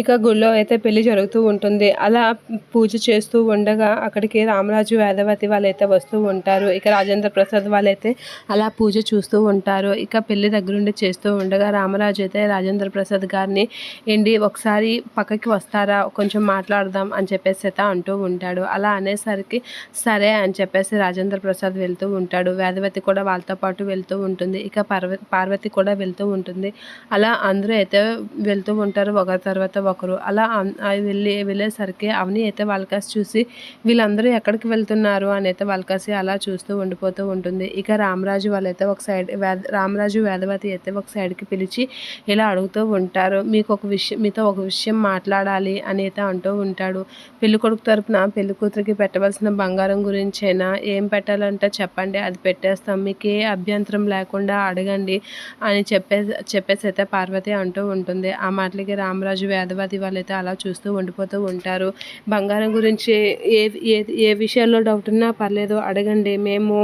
ఇక గుళ్ళో అయితే పెళ్ళి జరుగుతూ ఉంటుంది. అలా పూజ చేస్తూ ఉండగా అక్కడికి రామరాజు వేదవతి వాళ్ళైతే వస్తూ ఉంటారు. ఇక రాజేంద్ర ప్రసాద్ వాళ్ళైతే అలా పూజ చూస్తూ ఉంటారు. ఇక పెళ్ళి దగ్గరుండి చేస్తూ ఉండగా రామరాజు అయితే రాజేంద్ర ప్రసాద్ గారిని ఏంటి ఒకసారి పక్కకి వస్తారా? కొంచెం మాట్లాడదాం అని చెప్పేసి అయితే అంటూ ఉంటాడు. అలా అనేసరికి సరే అని చెప్పేసి రాజేంద్ర ప్రసాద్ వెళ్తూ ఉంటాడు. వేదవతి కూడా వాళ్ళతో పాటు వెళ్తూ ఉంటుంది. ఇక పార్వతి పార్వతి కూడా వెళ్తూ ఉంటుంది. అలా అందరూ అయితే వెళ్తూ ఉంటారు. ఒక తర్వాత ఒకరు. అలా వెళ్ళి వెళ్ళేసరికి అవని అయితే వాళ్ళకాసి చూసి వీళ్ళందరూ ఎక్కడికి వెళ్తున్నారు అని అయితే వాళ్ళకాసి అలా చూస్తూ ఉండిపోతూ ఉంటుంది. ఇక రామరాజు వాళ్ళైతే ఒక సైడ్ వేద రామరాజు వేదవతి అయితే ఒక సైడ్కి పిలిచి ఇలా అడుగుతూ ఉంటారు. మీకు ఒక విషయం మీతో ఒక విషయం మాట్లాడాలి అని అయితే అంటూ ఉంటాడు. పెళ్ళి కొడుకు తరపున పెళ్ళి కూతురికి పెట్టవలసిన బంగారం గురించైనా? ఏం పెట్టాలంటే చెప్పండి అది పెట్టేస్తాం. మీకు ఏ అభ్యంతరం లేకుండా అడగండి అని చెప్పే చెప్పేసి అయితే పార్వతి అంటూ ఉంటుంది. ఆ మాటలకి రామరాజు వేదవతి వాళ్ళు వాళ్ళైతే అలా చూస్తూ ఉండిపోతూ ఉంటారు. బంగారం గురించి ఏ ఏ ఏ విషయాల్లో డౌట్ ఉన్నా పర్లేదు అడగండి. మేము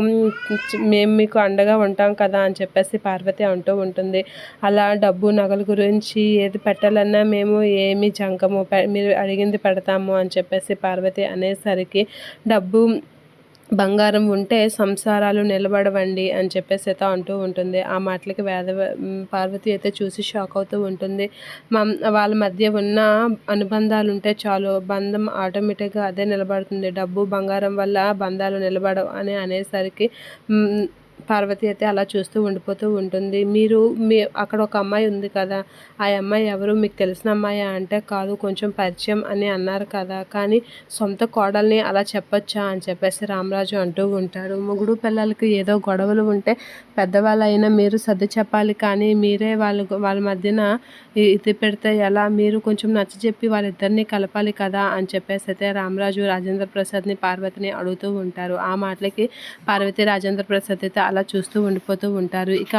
మేము మీకు అండగా ఉంటాం కదా అని చెప్పేసి పార్వతి అంటూ ఉంటుంది. అలా డబ్బు నగల గురించి ఏది పెట్టాలన్నా మేము ఏమి జంకము మీరు అడిగింది పెడతాము అని చెప్పేసి పార్వతి అనేసరికి డబ్బు బంగారం ఉంటే సంసారాలు నిలబడవండి అని చెప్పేసి అయితే అంటూ ఉంటుంది. ఆ మాటలకి వేద పార్వతి అయితే చూసి షాక్ అవుతూ ఉంటుంది. మా వాళ్ళ మధ్య ఉన్న అనుబంధాలు ఉంటే చాలు బంధం ఆటోమేటిక్గా అదే నిలబడుతుంది. డబ్బు బంగారం వల్ల బంధాలు నిలబడవు అని అనేసరికి పార్వతి అయితే అలా చూస్తూ ఉండిపోతూ ఉంటుంది. మీరు మీ అక్కడ ఒక అమ్మాయి ఉంది కదా ఆ అమ్మాయి ఎవరు? మీకు తెలిసిన అమ్మాయి అంటే కాదు కొంచెం పరిచయం అని అన్నారు కదా. కానీ సొంత కోడల్ని అలా చెప్పొచ్చా అని చెప్పేసి రామరాజు అంటూ ఉంటాడు. ముగుడు పిల్లలకి ఏదో గొడవలు ఉంటే పెద్దవాళ్ళైనా మీరు సర్ది చెప్పాలి. కానీ మీరే వాళ్ళు వాళ్ళ మధ్యన ఇది పెడితే ఎలా? మీరు కొంచెం నచ్చ చెప్పి వాళ్ళిద్దరిని కలపాలి కదా అని చెప్పేసి అయితే రామరాజు రాజేంద్ర ప్రసాద్ని పార్వతిని అడుగుతూ ఉంటారు. ఆ మాటలకి పార్వతి రాజేంద్ర ప్రసాద్ అయితే అలా చూస్తూ ఉండిపోతూ ఉంటారు. ఇక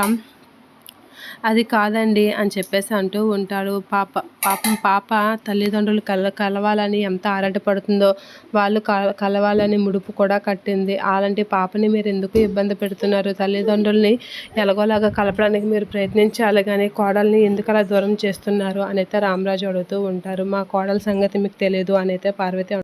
అది కాదండి అని చెప్పేసి అంటూ ఉంటాడు పాప పాపం పాప తల్లిదండ్రులు కల కలవాలని ఎంత ఆరాటపడుతుందో వాళ్ళు కలవాలని ముడుపు కూడా కట్టింది. అలాంటి పాపని మీరు ఎందుకు ఇబ్బంది పెడుతున్నారు? తల్లిదండ్రుల్ని ఎలాగోలాగా కలపడానికి మీరు ప్రయత్నించాలి కానీ కోడల్ని ఎందుకు అలా దూరం చేస్తున్నారు? అనైతే రామరాజు అడుగుతూ ఉంటారు. మా కోడల సంగతి మీకు తెలియదు అనైతే పార్వతి